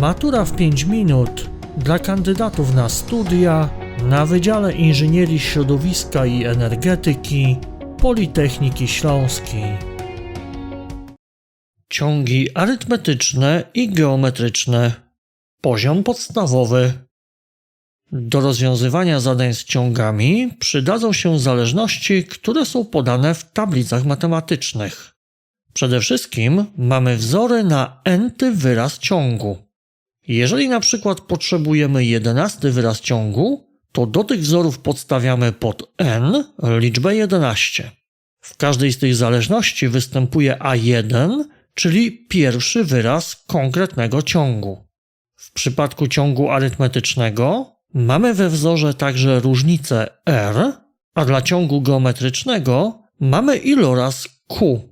Matura w 5 minut dla kandydatów na studia na Wydziale Inżynierii Środowiska i Energetyki Politechniki Śląskiej. Ciągi arytmetyczne i geometryczne. Poziom podstawowy. Do rozwiązywania zadań z ciągami przydadzą się zależności, które są podane w tablicach matematycznych. Przede wszystkim mamy wzory na n-ty wyraz ciągu. Jeżeli na przykład potrzebujemy jedenasty wyraz ciągu, to do tych wzorów podstawiamy pod n liczbę 11. W każdej z tych zależności występuje a1, czyli pierwszy wyraz konkretnego ciągu. W przypadku ciągu arytmetycznego mamy we wzorze także różnicę r, a dla ciągu geometrycznego mamy iloraz q.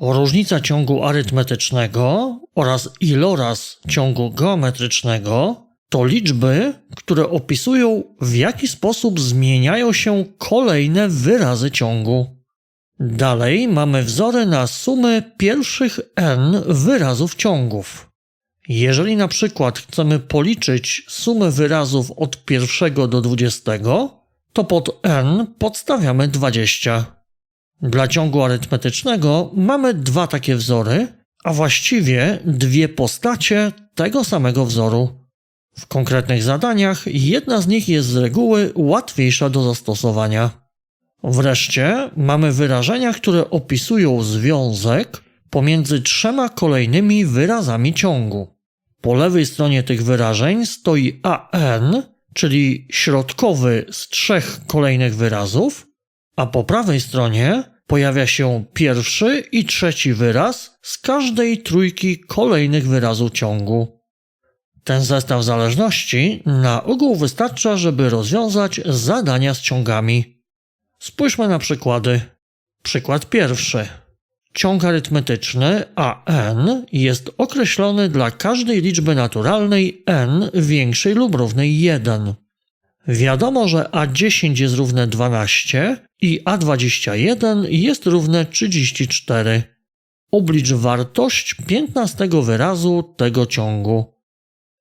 Różnica ciągu arytmetycznego oraz iloraz ciągu geometrycznego to liczby, które opisują w jaki sposób zmieniają się kolejne wyrazy ciągu. Dalej mamy wzory na sumy pierwszych n wyrazów ciągów. Jeżeli na przykład chcemy policzyć sumę wyrazów od pierwszego do dwudziestego, to pod n podstawiamy 20. Dla ciągu arytmetycznego mamy dwa takie wzory, a właściwie dwie postacie tego samego wzoru. W konkretnych zadaniach jedna z nich jest z reguły łatwiejsza do zastosowania. Wreszcie mamy wyrażenia, które opisują związek pomiędzy trzema kolejnymi wyrazami ciągu. Po lewej stronie tych wyrażeń stoi AN, czyli środkowy z trzech kolejnych wyrazów, a po prawej stronie pojawia się pierwszy i trzeci wyraz z każdej trójki kolejnych wyrazów ciągu. Ten zestaw zależności na ogół wystarcza, żeby rozwiązać zadania z ciągami. Spójrzmy na przykłady. Przykład pierwszy. Ciąg arytmetyczny AN jest określony dla każdej liczby naturalnej n większej lub równej 1. Wiadomo, że A10 jest równe 12 i A21 jest równe 34. Oblicz wartość 15 wyrazu tego ciągu.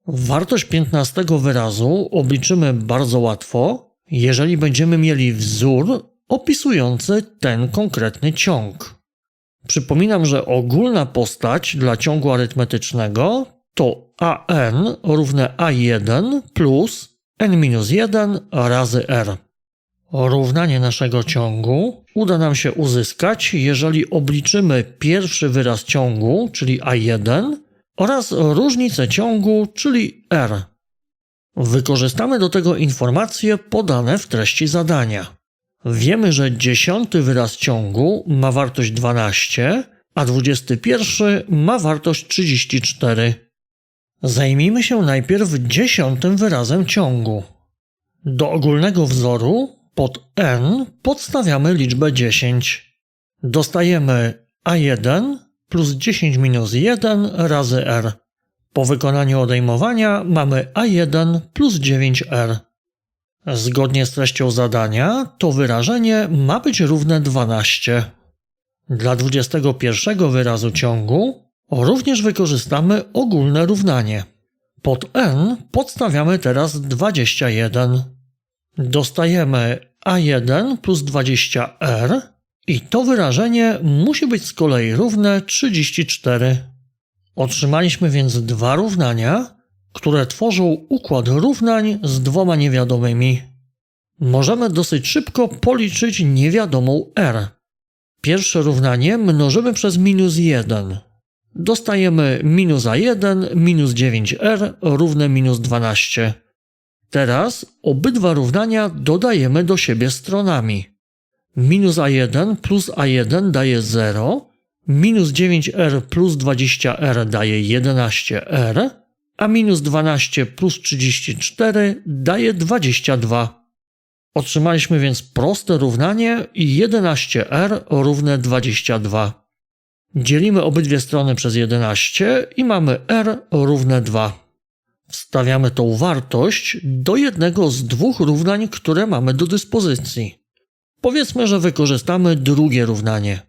Wartość 15 wyrazu obliczymy bardzo łatwo, jeżeli będziemy mieli wzór opisujący ten konkretny ciąg. Przypominam, że ogólna postać dla ciągu arytmetycznego to an równe a1 plus n-1 razy r. Równanie naszego ciągu uda nam się uzyskać, jeżeli obliczymy pierwszy wyraz ciągu, czyli a1, oraz różnicę ciągu, czyli r. Wykorzystamy do tego informacje podane w treści zadania. Wiemy, że dziesiąty wyraz ciągu ma wartość 12, a 21 ma wartość 34. Zajmijmy się najpierw dziesiątym wyrazem ciągu. Do ogólnego wzoru pod n podstawiamy liczbę 10. Dostajemy a1 plus 10 minus 1 razy r. Po wykonaniu odejmowania mamy a1 plus 9r. Zgodnie z treścią zadania to wyrażenie ma być równe 12. Dla 21 wyrazu ciągu również wykorzystamy ogólne równanie. Pod n podstawiamy teraz 21. Dostajemy a1 plus 20r i to wyrażenie musi być z kolei równe 34. Otrzymaliśmy więc dwa równania, które tworzą układ równań z dwoma niewiadomymi. Możemy dosyć szybko policzyć niewiadomą r. Pierwsze równanie mnożymy przez minus 1. Dostajemy minus a1 minus 9r równe minus 12. Teraz obydwa równania dodajemy do siebie stronami. Minus a1 plus a1 daje 0, minus 9r plus 20r daje 11r, a minus 12 plus 34 daje 22. Otrzymaliśmy więc proste równanie i 11r równe 22. Dzielimy obydwie strony przez 11 i mamy r równe 2. Wstawiamy tą wartość do jednego z dwóch równań, które mamy do dyspozycji. Powiedzmy, że wykorzystamy drugie równanie.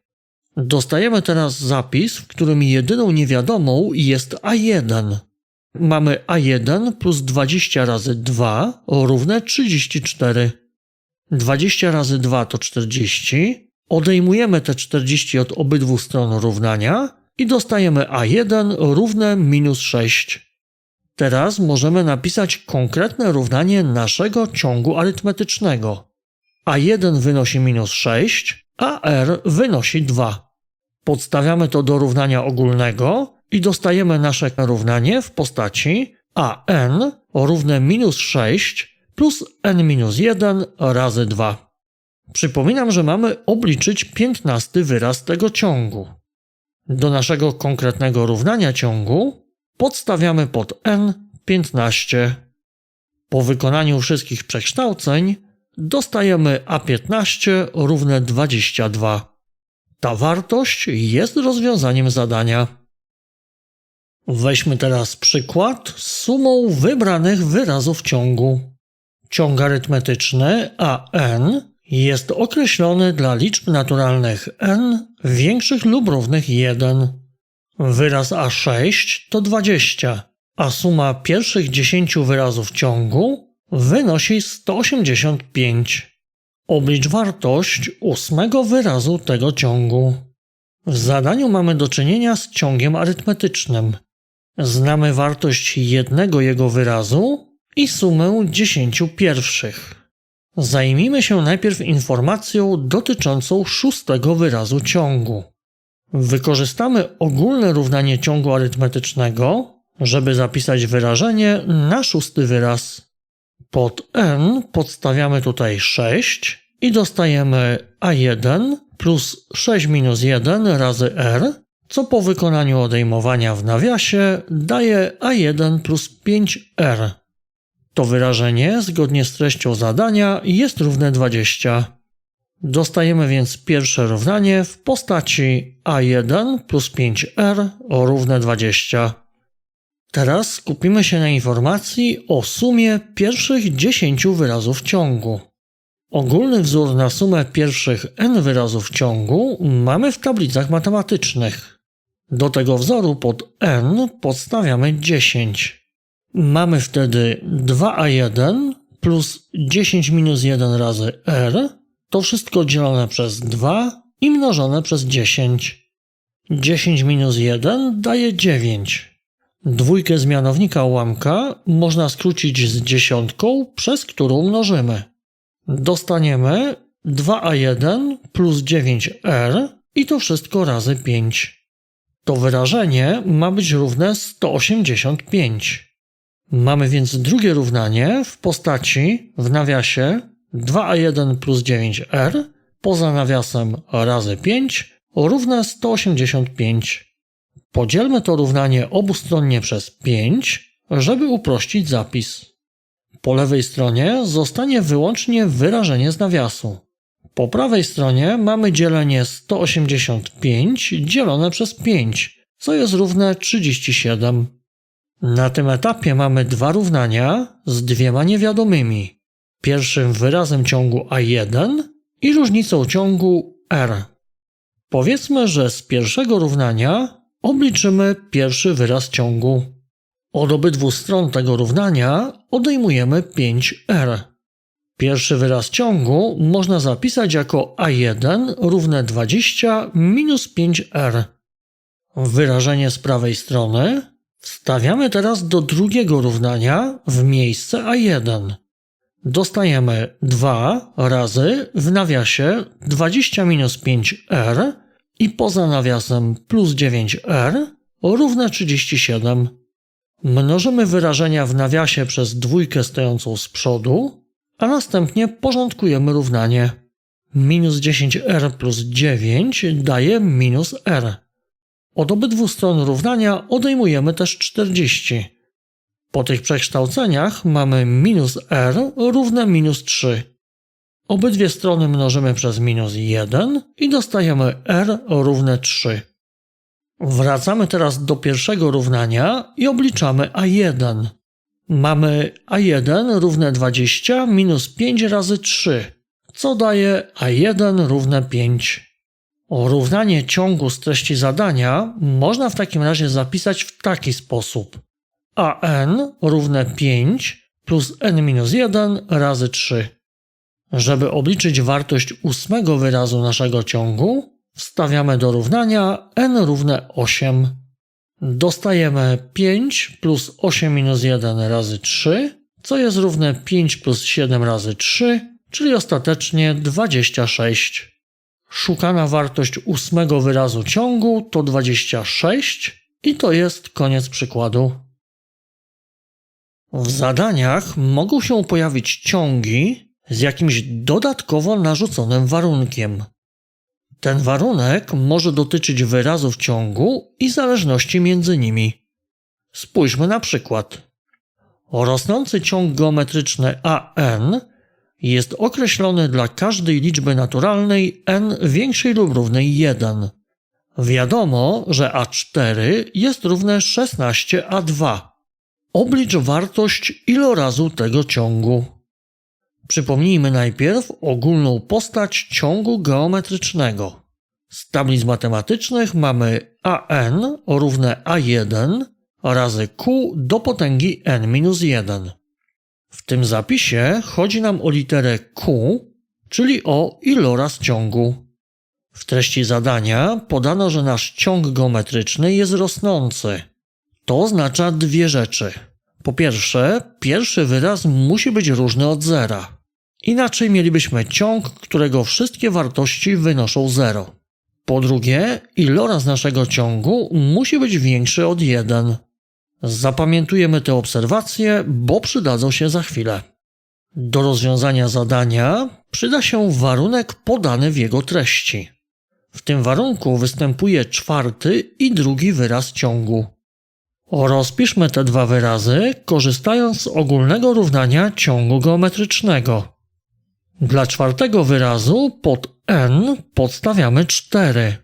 Dostajemy teraz zapis, w którym jedyną niewiadomą jest a1. mamy a1 plus 20 razy 2 równe 34. 20 razy 2 to 40. Odejmujemy te 40 od obydwu stron równania i dostajemy a1 równe minus 6. Teraz możemy napisać konkretne równanie naszego ciągu arytmetycznego. a1 wynosi minus 6, a r wynosi 2. Podstawiamy to do równania ogólnego i dostajemy nasze równanie w postaci an równe minus 6 plus n minus 1 razy 2. Przypominam, że mamy obliczyć 15 wyraz tego ciągu. Do naszego konkretnego równania ciągu podstawiamy pod n 15. Po wykonaniu wszystkich przekształceń dostajemy a15 równe 22. Ta wartość jest rozwiązaniem zadania. Weźmy teraz przykład z sumą wybranych wyrazów ciągu. Ciąg arytmetyczny an jest określony dla liczb naturalnych n większych lub równych 1. Wyraz a6 to 20, a suma pierwszych 10 wyrazów ciągu wynosi 185. Oblicz wartość ósmego wyrazu tego ciągu. W zadaniu mamy do czynienia z ciągiem arytmetycznym. Znamy wartość jednego jego wyrazu i sumę dziesięciu pierwszych. Zajmijmy się najpierw informacją dotyczącą szóstego wyrazu ciągu. Wykorzystamy ogólne równanie ciągu arytmetycznego, żeby zapisać wyrażenie na szósty wyraz. Pod n podstawiamy tutaj 6 i dostajemy a1 plus 6 minus 1 razy r, co po wykonaniu odejmowania w nawiasie daje a1 plus 5r. To wyrażenie, zgodnie z treścią zadania, jest równe 20. Dostajemy więc pierwsze równanie w postaci a1 plus 5r równe 20. Teraz skupimy się na informacji o sumie pierwszych 10 wyrazów ciągu. Ogólny wzór na sumę pierwszych n wyrazów ciągu mamy w tablicach matematycznych. Do tego wzoru pod n podstawiamy 10. Mamy wtedy 2a1 plus 10 minus 1 razy r, to wszystko dzielone przez 2 i mnożone przez 10. 10 minus 1 daje 9. Dwójkę z mianownika ułamka można skrócić z dziesiątką, przez którą mnożymy. Dostaniemy 2a1 plus 9r i to wszystko razy 5. To wyrażenie ma być równe 185. Mamy więc drugie równanie w postaci w nawiasie 2a1 plus 9r poza nawiasem razy 5 równe 185. Podzielmy to równanie obustronnie przez 5, żeby uprościć zapis. Po lewej stronie zostanie wyłącznie wyrażenie z nawiasu. Po prawej stronie mamy dzielenie 185 dzielone przez 5, co jest równe 37. Na tym etapie mamy dwa równania z dwiema niewiadomymi. Pierwszym wyrazem ciągu A1 i różnicą ciągu R. Powiedzmy, że z pierwszego równania obliczymy pierwszy wyraz ciągu. Od obydwu stron tego równania odejmujemy 5r. Pierwszy wyraz ciągu można zapisać jako a1 równe 20 minus 5r. Wyrażenie z prawej strony wstawiamy teraz do drugiego równania w miejsce a1. Dostajemy 2 razy w nawiasie 20 minus 5r i poza nawiasem plus 9r równe 37. Mnożymy wyrażenia w nawiasie przez dwójkę stojącą z przodu, a następnie porządkujemy równanie. Minus 10r plus 9 daje minus r. Od obydwu stron równania odejmujemy też 40. Po tych przekształceniach mamy minus r równe minus 3. Obydwie strony mnożymy przez minus 1 i dostajemy r równe 3. Wracamy teraz do pierwszego równania i obliczamy a1. Mamy a1 równe 20 minus 5 razy 3, co daje a1 równe 5. Równanie ciągu z treści zadania można w takim razie zapisać w taki sposób. an równe 5 plus n minus 1 razy 3. Żeby obliczyć wartość ósmego wyrazu naszego ciągu, wstawiamy do równania n równe 8. Dostajemy 5 plus 8 minus 1 razy 3, co jest równe 5 plus 7 razy 3, czyli ostatecznie 26. Szukana wartość ósmego wyrazu ciągu to 26 i to jest koniec przykładu. W zadaniach mogą się pojawić ciągi z jakimś dodatkowo narzuconym warunkiem. Ten warunek może dotyczyć wyrazów ciągu i zależności między nimi. Spójrzmy na przykład. Rosnący ciąg geometryczny AN jest określony dla każdej liczby naturalnej n większej lub równej 1. Wiadomo, że A4 jest równe 16A2. Oblicz wartość ilorazu tego ciągu. Przypomnijmy najpierw ogólną postać ciągu geometrycznego. Z tablic matematycznych mamy an równe a1 razy q do potęgi n-1. W tym zapisie chodzi nam o literę q, czyli o iloraz ciągu. W treści zadania podano, że nasz ciąg geometryczny jest rosnący. To oznacza dwie rzeczy. Po pierwsze, pierwszy wyraz musi być różny od zera. Inaczej mielibyśmy ciąg, którego wszystkie wartości wynoszą 0. Po drugie, iloraz naszego ciągu musi być większy od 1. Zapamiętujemy te obserwacje, bo przydadzą się za chwilę. Do rozwiązania zadania przyda się warunek podany w jego treści. W tym warunku występuje czwarty i drugi wyraz ciągu. Rozpiszmy te dwa wyrazy, korzystając z ogólnego równania ciągu geometrycznego. Dla czwartego wyrazu pod n podstawiamy 4.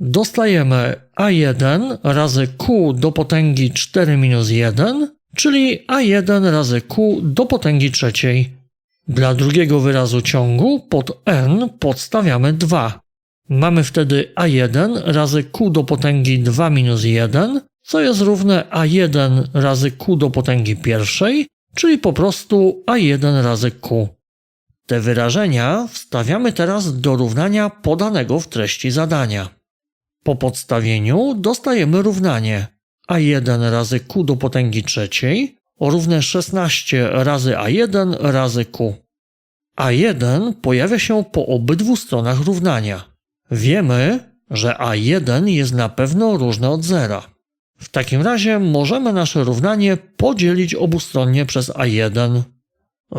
Dostajemy a1 razy q do potęgi 4 minus 1, czyli a1 razy q do potęgi trzeciej. Dla drugiego wyrazu ciągu pod n podstawiamy 2. Mamy wtedy a1 razy q do potęgi 2 minus 1, co jest równe a1 razy q do potęgi pierwszej, czyli po prostu a1 razy q. Te wyrażenia wstawiamy teraz do równania podanego w treści zadania. Po podstawieniu dostajemy równanie a1 razy q do potęgi trzeciej równe 16 razy a1 razy q. a1 pojawia się po obydwu stronach równania. Wiemy, że a1 jest na pewno różne od zera. W takim razie możemy nasze równanie podzielić obustronnie przez a1.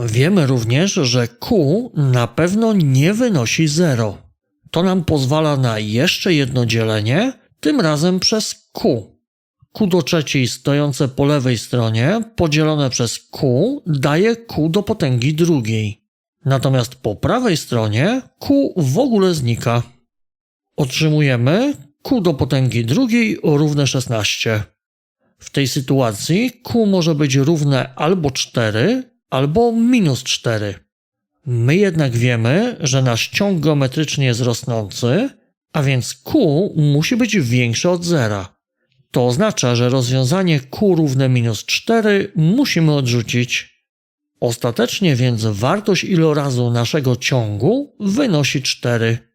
Wiemy również, że q na pewno nie wynosi 0. To nam pozwala na jeszcze jedno dzielenie, tym razem przez q. q do trzeciej stojące po lewej stronie podzielone przez q daje q do potęgi drugiej. Natomiast po prawej stronie q w ogóle znika. Otrzymujemy q do potęgi drugiej równe 16. W tej sytuacji q może być równe albo 4, albo minus 4. My jednak wiemy, że nasz ciąg geometryczny jest rosnący, a więc q musi być większe od zera. To oznacza, że rozwiązanie q równe minus 4 musimy odrzucić. Ostatecznie więc wartość ilorazu naszego ciągu wynosi 4.